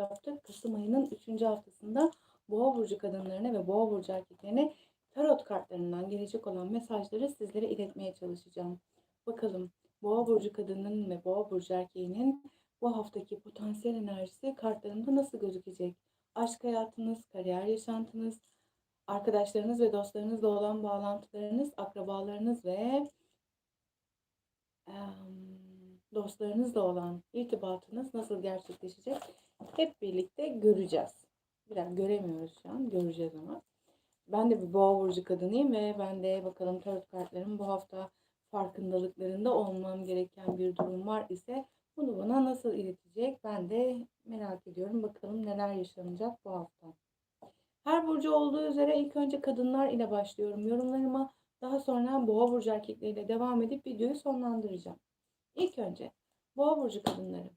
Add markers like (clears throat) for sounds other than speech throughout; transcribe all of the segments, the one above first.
yaptık. Kasım ayının 3. haftasında Boğa burcu kadınlarına ve Boğa burcu erkeklerine tarot kartlarından gelecek olan mesajları sizlere iletmeye çalışacağım. Bakalım Boğa burcu kadının ve Boğa burcu erkeğinin bu haftaki potansiyel enerjisi kartlarında nasıl gözükecek? Aşk hayatınız, kariyer yaşantınız, arkadaşlarınız ve dostlarınızla olan bağlantılarınız, akrabalarınız ve dostlarınızla olan irtibatınız nasıl gerçekleşecek? Hep birlikte göreceğiz. Biraz göremiyoruz şu an, göreceğiz ama. Ben de bir boğa burcu kadınıyım ve ben de bakalım tarot kartlarım bu hafta farkındalıklarında olmam gereken bir durum var ise bunu bana nasıl iletecek? Ben de merak ediyorum. Bakalım neler yaşanacak bu hafta. Her burcu olduğu üzere ilk önce kadınlar ile başlıyorum yorumlarıma. Daha sonra boğa burcu erkekleriyle devam edip videoyu sonlandıracağım. İlk önce boğa burcu kadınları.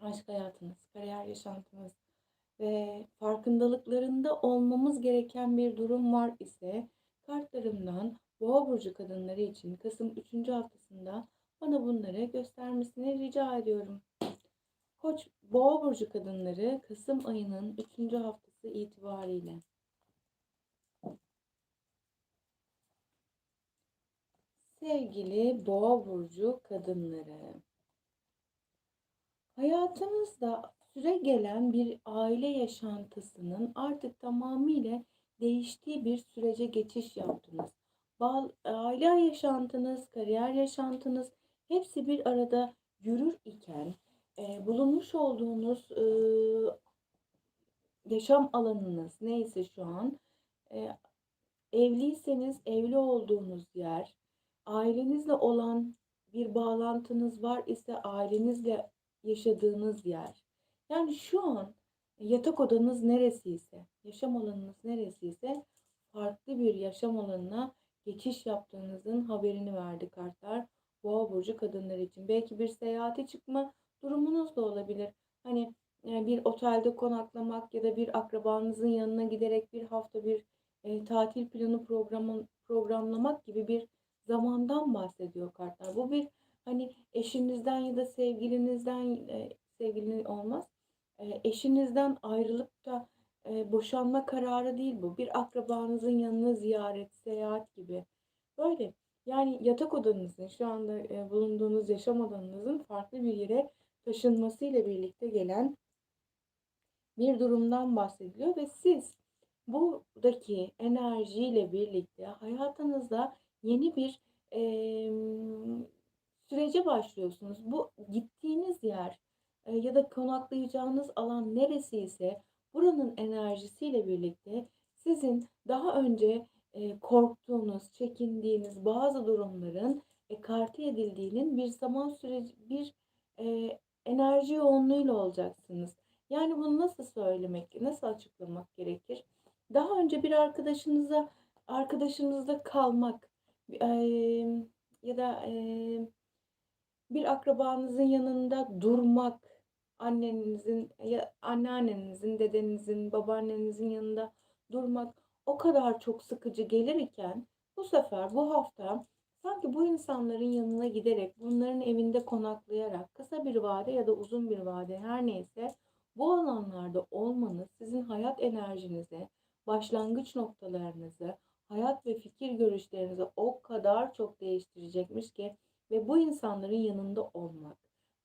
Aşk hayatınız, kariyer yaşantınız ve farkındalıklarında olmamız gereken bir durum var ise kartlarımdan boğa burcu kadınları için Kasım 3. haftasında bana bunları göstermesini rica ediyorum. Koç boğa burcu kadınları Kasım ayının 3. haftası itibariyle Sevgili boğa burcu kadınları. Hayatınızda süre gelen bir aile yaşantısının artık tamamıyla değiştiği bir sürece geçiş yaptınız. Aile yaşantınız, kariyer yaşantınız hepsi bir arada yürür iken e, bulunmuş olduğunuz e, yaşam alanınız neyse şu an e, evliyseniz evli olduğunuz yer, ailenizle olan bir bağlantınız var ise ailenizle yaşadığınız yer. Yani şu an yatak odanız neresiyse, yaşam alanınız neresiyse farklı bir yaşam alanına geçiş yaptığınızın haberini verdi kartlar. Boğa burcu kadınlar için. Belki bir seyahate çıkma durumunuz da olabilir. Hani e, bir otelde konaklamak ya da bir akrabanızın yanına giderek bir hafta bir e, tatil planı programı, programlamak gibi bir zamandan bahsediyor kartlar. Bu bir hani eşinizden ya da sevgilinizden e, sevgilinin olmaz. E, eşinizden ayrılıp da e, boşanma kararı değil bu. Bir akrabanızın yanına ziyaret, seyahat gibi. Böyle yani yatak odanızın şu anda e, bulunduğunuz yaşam alanınızın farklı bir yere taşınmasıyla birlikte gelen bir durumdan bahsediliyor ve siz buradaki enerjiyle birlikte hayatınızda yeni bir e, sürece başlıyorsunuz. Bu gittiğiniz yer e, ya da konaklayacağınız alan neresi ise buranın enerjisiyle birlikte sizin daha önce e, korktuğunuz, çekindiğiniz bazı durumların ekarte edildiğinin bir zaman süreci, bir e, enerji yoğunluğuyla olacaksınız. Yani bunu nasıl söylemek, nasıl açıklamak gerekir? Daha önce bir arkadaşınıza, arkadaşınızda kalmak e, ya da e, bir akrabanızın yanında durmak, annenizin, ya anneannenizin, dedenizin, babaannenizin yanında durmak o kadar çok sıkıcı gelir iken bu sefer bu hafta sanki bu insanların yanına giderek, bunların evinde konaklayarak kısa bir vade ya da uzun bir vade her neyse bu alanlarda olmanız sizin hayat enerjinize, başlangıç noktalarınızı, hayat ve fikir görüşlerinizi o kadar çok değiştirecekmiş ki ve bu insanların yanında olmak,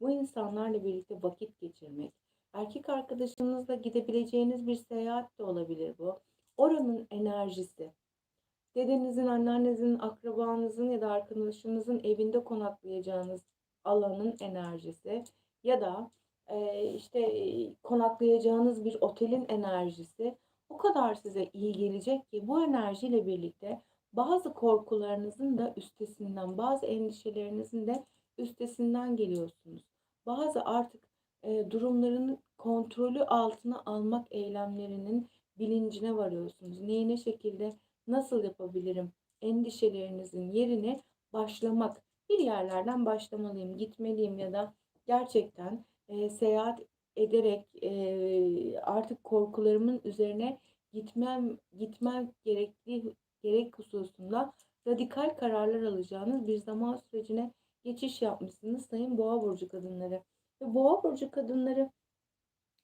bu insanlarla birlikte vakit geçirmek, erkek arkadaşınızla gidebileceğiniz bir seyahat de olabilir bu. Oranın enerjisi, dedenizin, anneannenizin, akrabanızın ya da arkadaşınızın evinde konaklayacağınız alanın enerjisi ya da e, işte konaklayacağınız bir otelin enerjisi o kadar size iyi gelecek ki bu enerjiyle birlikte bazı korkularınızın da üstesinden, bazı endişelerinizin de üstesinden geliyorsunuz. Bazı artık e, durumların kontrolü altına almak eylemlerinin bilincine varıyorsunuz. Neyi ne şekilde nasıl yapabilirim endişelerinizin yerine başlamak. Bir yerlerden başlamalıyım, gitmeliyim ya da gerçekten e, seyahat ederek e, artık korkularımın üzerine gitmem gitmem gerektiği gerek hususunda radikal kararlar alacağınız bir zaman sürecine geçiş yapmışsınız sayın boğa burcu kadınları. Ve boğa burcu kadınları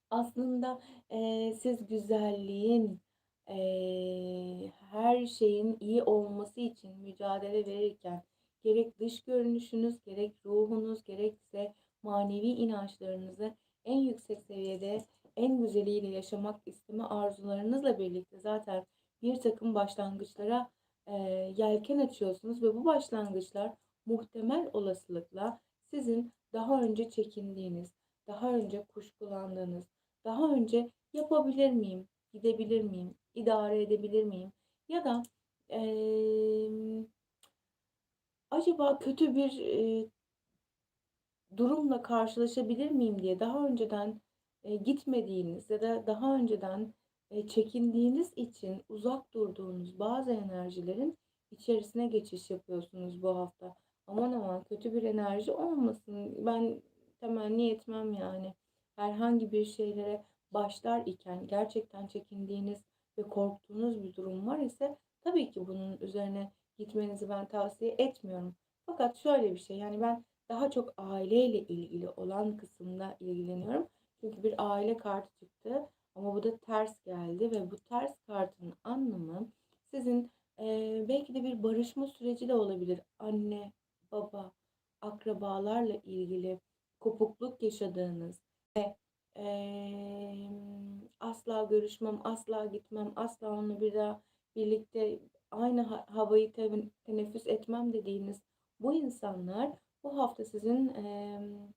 Aslında, eee, siz güzelliğin, eee, her şeyin iyi olması için mücadele verirken gerek dış görünüşünüz, gerek ruhunuz, gerekse manevi inançlarınızı en yüksek seviyede, en güzeliyle yaşamak isteme arzularınızla birlikte zaten birtakım başlangıçlara, eee, yelken açıyorsunuz ve bu başlangıçlar muhtemel olasılıkla sizin daha önce çekindiğiniz, daha önce kuşkulandığınız, daha önce yapabilir miyim, gidebilir miyim, idare edebilir miyim ya da, emm, acaba kötü bir, eee, durumla karşılaşabilir miyim diye daha önceden, eee, gitmediğiniz ya da daha önceden, çekindiğiniz için uzak durduğunuz bazı enerjilerin içerisine geçiş yapıyorsunuz bu hafta. Aman aman kötü bir enerji olmasın. Ben temenni etmem yani. Herhangi bir şeylere başlar iken gerçekten çekindiğiniz ve korktuğunuz bir durum var ise tabii ki bunun üzerine gitmenizi ben tavsiye etmiyorum. Fakat şöyle bir şey yani ben daha çok aileyle ilgili olan kısımda ilgileniyorum. Çünkü bir aile kartı çıktı ama bu da ters geldi ve bu ters kartın anlamı sizin eee, belki de bir barışma süreci de olabilir. Anne, baba, akrabalarla ilgili kopukluk yaşadığınız ve emm, asla görüşmem, asla gitmem, asla onunla bir daha birlikte aynı ha- havayı te- teneffüs etmem dediğiniz bu insanlar bu hafta sizin emm,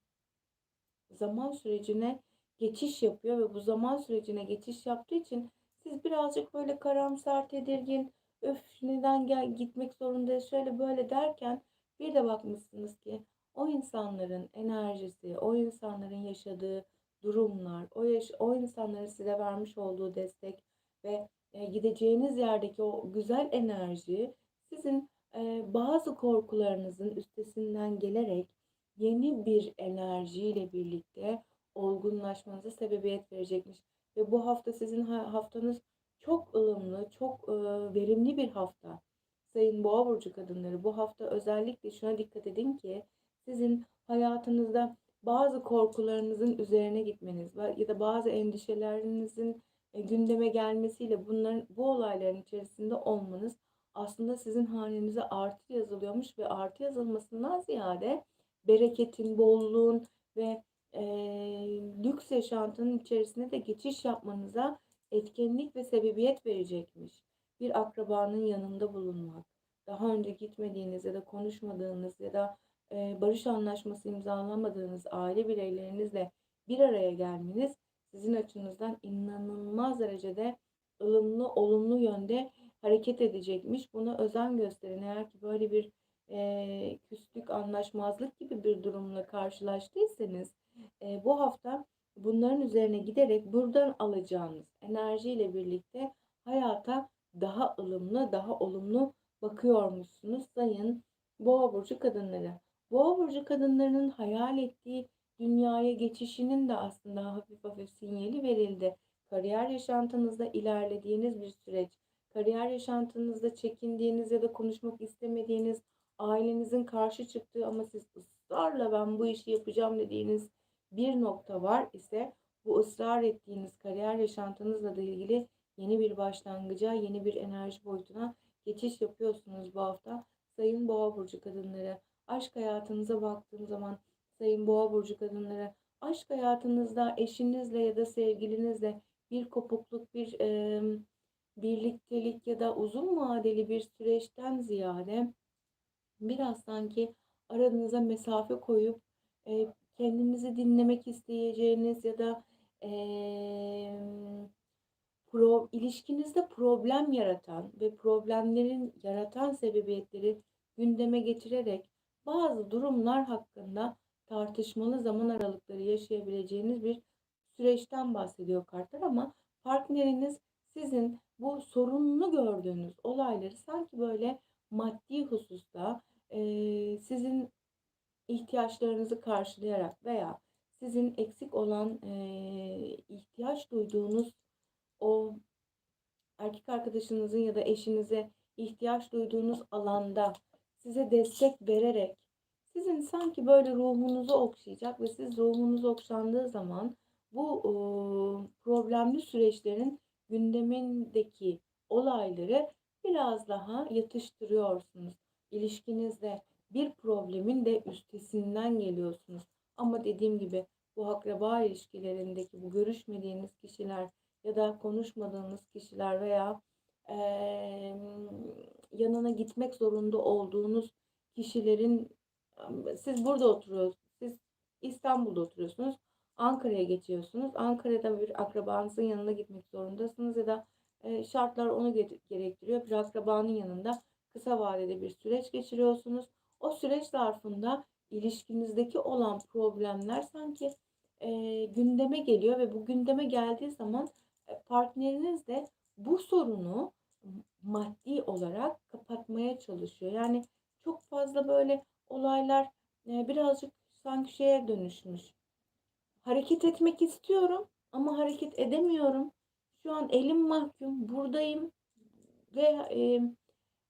zaman sürecine geçiş yapıyor ve bu zaman sürecine geçiş yaptığı için siz birazcık böyle karamsar, tedirgin, öf neden gel gitmek zorundayız? şöyle böyle derken bir de bakmışsınız ki o insanların enerjisi, o insanların yaşadığı durumlar, o yaş o insanların size vermiş olduğu destek ve e, gideceğiniz yerdeki o güzel enerji sizin e, bazı korkularınızın üstesinden gelerek yeni bir enerjiyle birlikte olgunlaşmanıza sebebiyet verecekmiş. Ve bu hafta sizin ha- haftanız çok ılımlı, çok e, verimli bir hafta. Sayın Boğa burcu kadınları bu hafta özellikle şuna dikkat edin ki sizin hayatınızda bazı korkularınızın üzerine gitmeniz ya da bazı endişelerinizin e, gündeme gelmesiyle bunların bu olayların içerisinde olmanız aslında sizin hanenize artı yazılıyormuş ve artı yazılmasından ziyade bereketin, bolluğun ve eee, lüks yaşantının içerisine de geçiş yapmanıza etkinlik ve sebebiyet verecekmiş. Bir akrabanın yanında bulunmak, daha önce gitmediğiniz ya da konuşmadığınız ya da eee, barış anlaşması imzalamadığınız aile bireylerinizle bir araya gelmeniz sizin açınızdan inanılmaz derecede ılımlı, olumlu yönde hareket edecekmiş. Buna özen gösterin. Eğer ki böyle bir eee, küslük, anlaşmazlık gibi bir durumla karşılaştıysanız eee, bu hafta bunların üzerine giderek buradan alacağınız enerjiyle birlikte hayata daha ılımlı, daha olumlu bakıyormuşsunuz sayın Boğa burcu kadınları. Boğa burcu kadınlarının hayal ettiği dünyaya geçişinin de aslında hafif hafif sinyali verildi. Kariyer yaşantınızda ilerlediğiniz bir süreç, kariyer yaşantınızda çekindiğiniz ya da konuşmak istemediğiniz, ailenizin karşı çıktığı ama siz ısrarla ben bu işi yapacağım dediğiniz bir nokta var ise bu ısrar ettiğiniz kariyer yaşantınızla da ilgili yeni bir başlangıca, yeni bir enerji boyutuna geçiş yapıyorsunuz bu hafta. Sayın Boğa burcu kadınları, aşk hayatınıza baktığım zaman Sayın Boğa burcu kadınları, aşk hayatınızda eşinizle ya da sevgilinizle bir kopukluk, bir e, birliktelik ya da uzun vadeli bir süreçten ziyade biraz sanki aranıza mesafe koyup e, kendinizi dinlemek isteyeceğiniz ya da e, pro, ilişkinizde problem yaratan ve problemlerin yaratan sebebiyetleri gündeme getirerek bazı durumlar hakkında tartışmalı zaman aralıkları yaşayabileceğiniz bir süreçten bahsediyor kartlar ama partneriniz sizin bu sorunlu gördüğünüz olayları sanki böyle maddi hususta sizin ihtiyaçlarınızı karşılayarak veya sizin eksik olan ihtiyaç duyduğunuz o erkek arkadaşınızın ya da eşinize ihtiyaç duyduğunuz alanda size destek vererek sizin sanki böyle ruhunuzu okşayacak ve siz ruhunuz okşandığı zaman bu e, problemli süreçlerin gündemindeki olayları biraz daha yatıştırıyorsunuz. İlişkinizde bir problemin de üstesinden geliyorsunuz. Ama dediğim gibi bu akraba ilişkilerindeki bu görüşmediğiniz kişiler ya da konuşmadığınız kişiler veya eee, yanına gitmek zorunda olduğunuz kişilerin siz burada oturuyorsunuz, siz İstanbul'da oturuyorsunuz, Ankara'ya geçiyorsunuz. Ankara'da bir akrabanızın yanına gitmek zorundasınız ya da e, şartlar onu gerektiriyor. Bir akrabanın yanında kısa vadede bir süreç geçiriyorsunuz. O süreç zarfında ilişkinizdeki olan problemler sanki e, gündeme geliyor ve bu gündeme geldiği zaman e, partneriniz de bu sorunu maddi olarak kapatmaya çalışıyor. Yani çok fazla böyle olaylar e, birazcık sanki şeye dönüşmüş. Hareket etmek istiyorum ama hareket edemiyorum. Şu an elim mahkum, buradayım ve e,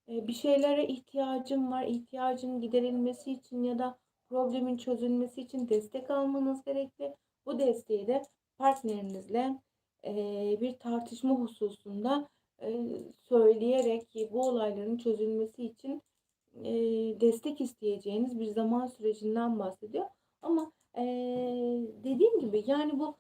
bir şeylere ihtiyacım var. İhtiyacın giderilmesi için ya da problemin çözülmesi için destek almanız gerekli. Bu desteği de partnerinizle e, bir tartışma hususunda e, söyleyerek bu olayların çözülmesi için e, destek isteyeceğiniz bir zaman sürecinden bahsediyor. Ama dediğim gibi yani bu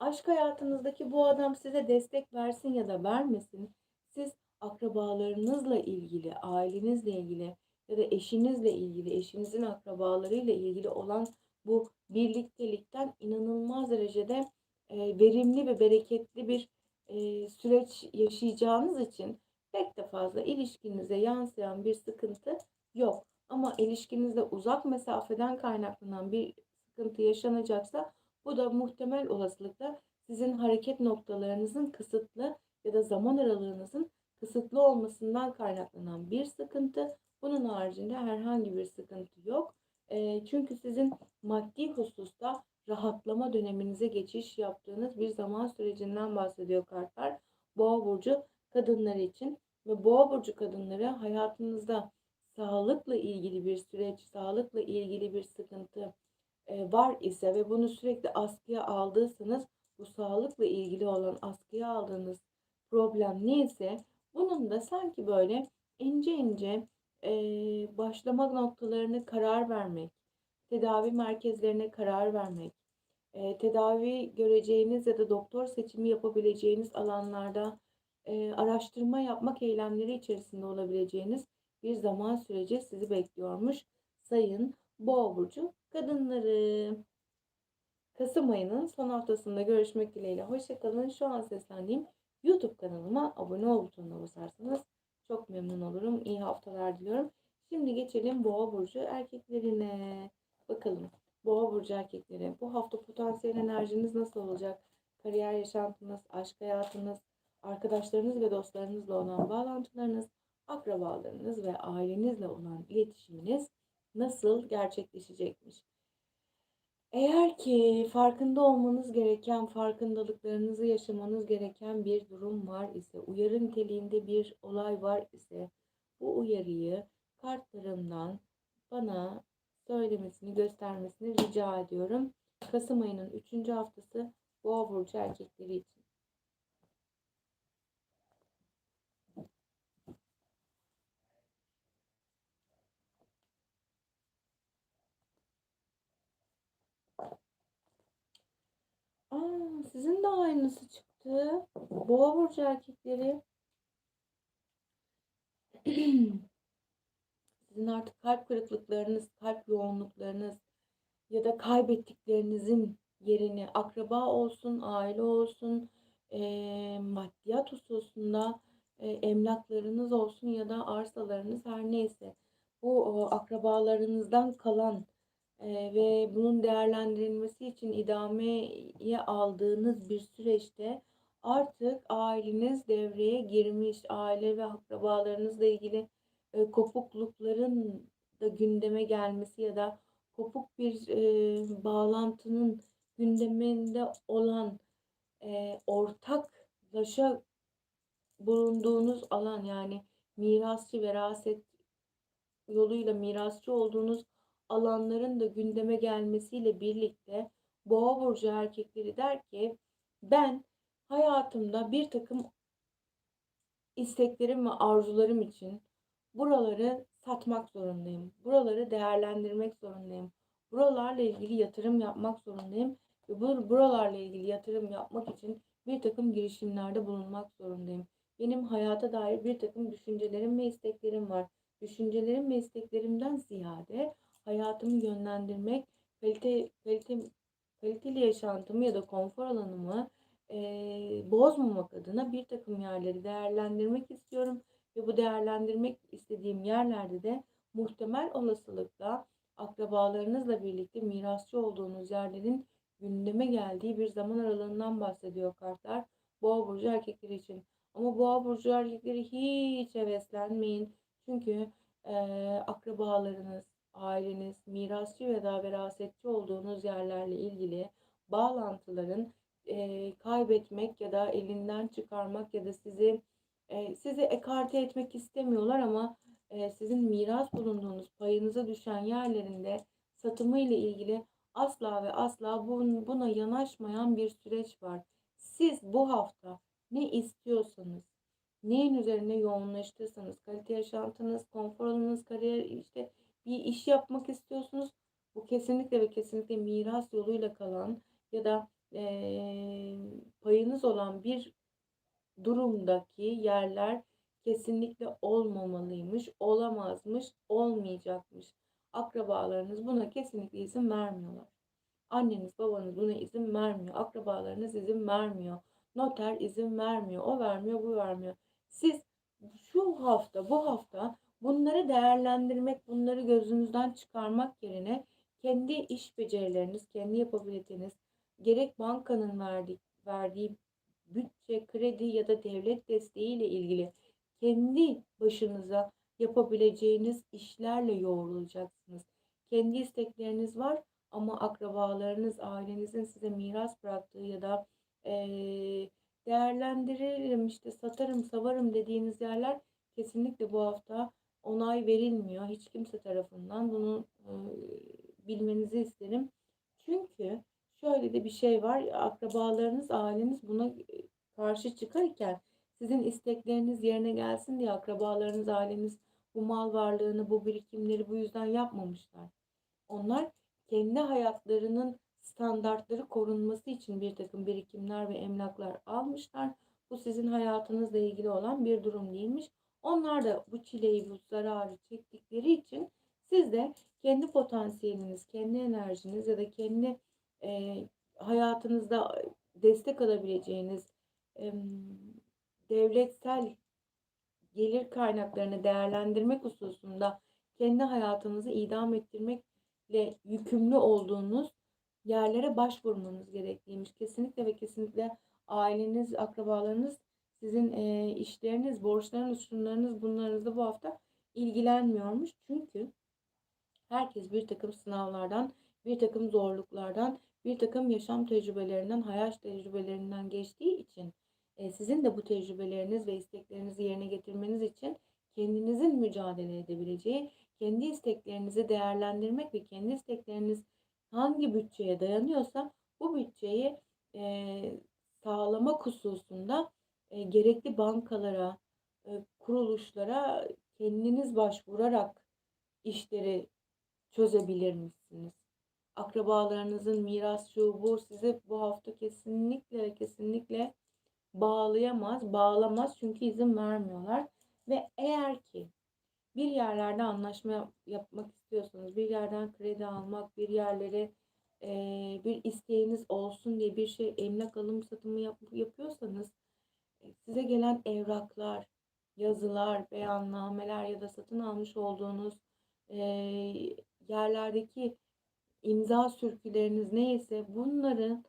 aşk hayatınızdaki bu adam size destek versin ya da vermesin. Siz akrabalarınızla ilgili, ailenizle ilgili ya da eşinizle ilgili, eşinizin akrabalarıyla ilgili olan bu birliktelikten inanılmaz derecede e, verimli ve bereketli bir e, süreç yaşayacağınız için pek de fazla ilişkinize yansıyan bir sıkıntı yok. Ama ilişkinizde uzak mesafeden kaynaklanan bir sıkıntı yaşanacaksa bu da muhtemel olasılıkla sizin hareket noktalarınızın kısıtlı ya da zaman aralığınızın kısıtlı olmasından kaynaklanan bir sıkıntı. Bunun haricinde herhangi bir sıkıntı yok. E, çünkü sizin maddi hususta rahatlama döneminize geçiş yaptığınız bir zaman sürecinden bahsediyor kartlar. Boğa burcu kadınları için ve boğa burcu kadınları hayatınızda sağlıkla ilgili bir süreç, sağlıkla ilgili bir sıkıntı e, var ise ve bunu sürekli askıya aldıysanız bu sağlıkla ilgili olan askıya aldığınız problem neyse bunun da sanki böyle ince ince e, başlama noktalarını karar vermek, tedavi merkezlerine karar vermek, e, tedavi göreceğiniz ya da doktor seçimi yapabileceğiniz alanlarda e, araştırma yapmak eylemleri içerisinde olabileceğiniz bir zaman süreci sizi bekliyormuş. Sayın Boğa Burcu kadınları. Kasım ayının son haftasında görüşmek dileğiyle. Hoşçakalın. Şu an seslendiğim YouTube kanalıma abone ol butonuna basarsanız çok memnun olurum. İyi haftalar diliyorum. Şimdi geçelim Boğa Burcu erkeklerine. Bakalım Boğa Burcu erkekleri bu hafta potansiyel enerjiniz nasıl olacak? Kariyer yaşantınız, aşk hayatınız, arkadaşlarınız ve dostlarınızla olan bağlantılarınız, akrabalarınız ve ailenizle olan iletişiminiz nasıl gerçekleşecekmiş? Eğer ki farkında olmanız gereken, farkındalıklarınızı yaşamanız gereken bir durum var ise, uyarı niteliğinde bir olay var ise, bu uyarıyı kartlarımdan bana söylemesini, göstermesini rica ediyorum. Kasım ayının 3. haftası Boğa burcu erkekleri için. Aa, sizin de aynısı çıktı. Boğa burcu erkekleri. (clears throat) Sizin artık kalp kırıklıklarınız, kalp yoğunluklarınız ya da kaybettiklerinizin yerini akraba olsun, aile olsun, e, maddiyat hususunda e, emlaklarınız olsun ya da arsalarınız her neyse bu o, akrabalarınızdan kalan e, ve bunun değerlendirilmesi için idameye aldığınız bir süreçte artık aileniz devreye girmiş, aile ve akrabalarınızla ilgili e, kopuklukların da gündeme gelmesi ya da kopuk bir e, bağlantının gündeminde olan e, ortaklaşa bulunduğunuz alan yani mirasçı veraset yoluyla mirasçı olduğunuz alanların da gündeme gelmesiyle birlikte Boğa burcu erkekleri der ki ben hayatımda bir takım isteklerim ve arzularım için buraları satmak zorundayım. Buraları değerlendirmek zorundayım. Buralarla ilgili yatırım yapmak zorundayım. Ve bu buralarla ilgili yatırım yapmak için bir takım girişimlerde bulunmak zorundayım. Benim hayata dair bir takım düşüncelerim ve isteklerim var. Düşüncelerim ve isteklerimden ziyade hayatımı yönlendirmek, kalite, kalite, kaliteli yaşantımı ya da konfor alanımı eee, bozmamak adına bir takım yerleri değerlendirmek istiyorum. Ve bu değerlendirmek istediğim yerlerde de muhtemel olasılıkla akrabalarınızla birlikte mirasçı olduğunuz yerlerin gündeme geldiği bir zaman aralığından bahsediyor kartlar. Boğa burcu erkekleri için. Ama boğa burcu erkekleri hiç heveslenmeyin. Çünkü eee, akrabalarınız, aileniz, mirasçı ve da verasetçi olduğunuz yerlerle ilgili bağlantıların eee, kaybetmek ya da elinden çıkarmak ya da sizi eee, sizi ekarte etmek istemiyorlar ama eee, sizin miras bulunduğunuz payınıza düşen yerlerinde satımı ile ilgili asla ve asla bun- buna yanaşmayan bir süreç var. Siz bu hafta ne istiyorsanız, neyin üzerine yoğunlaştıysanız, kalite yaşantınız, konfor alanınız, kariyer, işte bir iş yapmak istiyorsunuz. Bu kesinlikle ve kesinlikle miras yoluyla kalan ya da eee, payınız olan bir durumdaki yerler kesinlikle olmamalıymış, olamazmış, olmayacakmış. Akrabalarınız buna kesinlikle izin vermiyorlar. Anneniz, babanız buna izin vermiyor. Akrabalarınız izin vermiyor. Noter izin vermiyor. O vermiyor, bu vermiyor. Siz şu hafta, bu hafta bunları değerlendirmek, bunları gözünüzden çıkarmak yerine kendi iş becerileriniz, kendi yapabiliteniz, gerek bankanın verdiği, verdiği bütçe, kredi ya da devlet desteğiyle ilgili kendi başınıza yapabileceğiniz işlerle yoğrulacaksınız. Kendi istekleriniz var ama akrabalarınız, ailenizin size miras bıraktığı ya da eee değerlendiririm, işte satarım, savarım dediğiniz yerler kesinlikle bu hafta onay verilmiyor. Hiç kimse tarafından bunu eee, bilmenizi isterim. Çünkü şöyle de bir şey var. Akrabalarınız, aileniz buna e, karşı çıkarken sizin istekleriniz yerine gelsin diye akrabalarınız, aileniz bu mal varlığını, bu birikimleri bu yüzden yapmamışlar. Onlar kendi hayatlarının standartları korunması için bir takım birikimler ve emlaklar almışlar. Bu sizin hayatınızla ilgili olan bir durum değilmiş. Onlar da bu çileyi, bu zararı çektikleri için siz de kendi potansiyeliniz, kendi enerjiniz ya da kendi e, hayatınızda destek alabileceğiniz e, devletsel gelir kaynaklarını değerlendirmek hususunda kendi hayatınızı idam ettirmekle yükümlü olduğunuz yerlere başvurmanız gerekliymiş. Kesinlikle ve kesinlikle aileniz, akrabalarınız, sizin e, işleriniz, borçlarınız, şunlarınız, bunlarınızla bu hafta ilgilenmiyormuş. Çünkü herkes bir takım sınavlardan, bir takım zorluklardan, bir takım yaşam tecrübelerinden, hayat tecrübelerinden geçtiği için e, sizin de bu tecrübeleriniz ve isteklerinizi yerine getirmeniz için kendinizin mücadele edebileceği, kendi isteklerinizi değerlendirmek ve kendi istekleriniz hangi bütçeye dayanıyorsa bu bütçeyi e, sağlamak hususunda e, gerekli bankalara, e, kuruluşlara kendiniz başvurarak işleri çözebilir misiniz? Akrabalarınızın miras şu sizi bu hafta kesinlikle kesinlikle bağlayamaz, bağlamaz çünkü izin vermiyorlar. Ve eğer ki bir yerlerde anlaşma yapmak istiyorsanız, bir yerden kredi almak, bir yerlere e, bir isteğiniz olsun diye bir şey emlak alım satımı yap, yapıyorsanız size gelen evraklar, yazılar, beyannameler ya da satın almış olduğunuz e, yerlerdeki imza sürküleriniz neyse bunların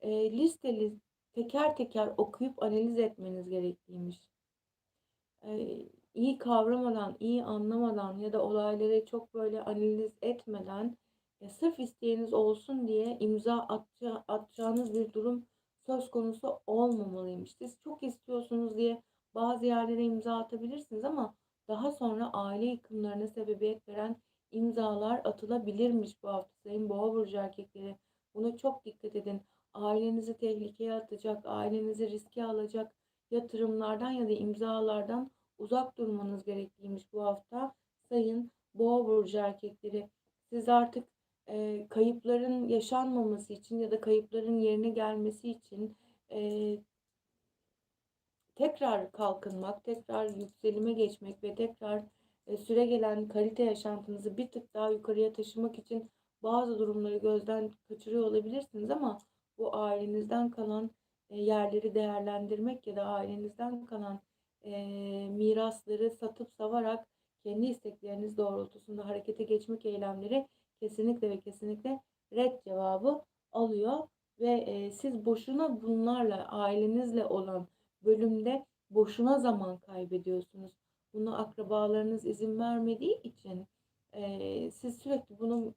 e, listeli teker teker okuyup analiz etmeniz gerekliymiş. E, iyi kavramadan, iyi anlamadan ya da olayları çok böyle analiz etmeden e, sırf isteğiniz olsun diye imza atacağınız bir durum söz konusu olmamalıymış. Siz çok istiyorsunuz diye bazı yerlere imza atabilirsiniz ama daha sonra aile yıkımlarına sebebiyet veren imzalar atılabilirmiş bu hafta sayın boğa burcu erkekleri. Buna çok dikkat edin. Ailenizi tehlikeye atacak, ailenizi riske alacak yatırımlardan ya da imzalardan uzak durmanız gerekliymiş bu hafta. Sayın Boğa burcu erkekleri. Siz artık e, kayıpların yaşanmaması için ya da kayıpların yerine gelmesi için e, tekrar kalkınmak, tekrar yükselime geçmek ve tekrar e, süre gelen kalite yaşantınızı bir tık daha yukarıya taşımak için bazı durumları gözden kaçırıyor olabilirsiniz ama bu ailenizden kalan e, yerleri değerlendirmek ya da ailenizden kalan e, mirasları satıp savarak kendi istekleriniz doğrultusunda harekete geçmek eylemleri kesinlikle ve kesinlikle red cevabı alıyor ve e, siz boşuna bunlarla ailenizle olan bölümde boşuna zaman kaybediyorsunuz. Bunu akrabalarınız izin vermediği için e, siz sürekli buna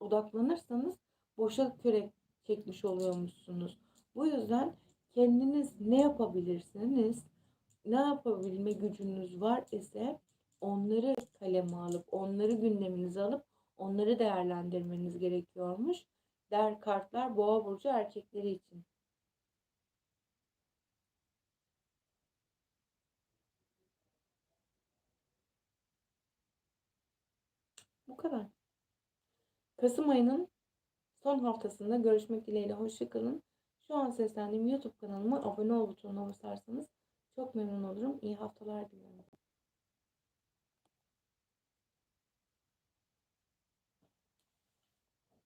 odaklanırsanız boşa kürek çekmiş oluyormuşsunuz. Bu yüzden kendiniz ne yapabilirsiniz, ne yapabilme gücünüz var ise onları kaleme alıp, onları gündeminize alıp onları değerlendirmeniz gerekiyormuş. Der kartlar boğa burcu erkekleri için. Bu kadar. Kasım ayının son haftasında görüşmek dileğiyle. Hoşçakalın. Şu an seslendiğim YouTube kanalıma abone ol butonuna basarsanız çok memnun olurum. İyi haftalar diliyorum.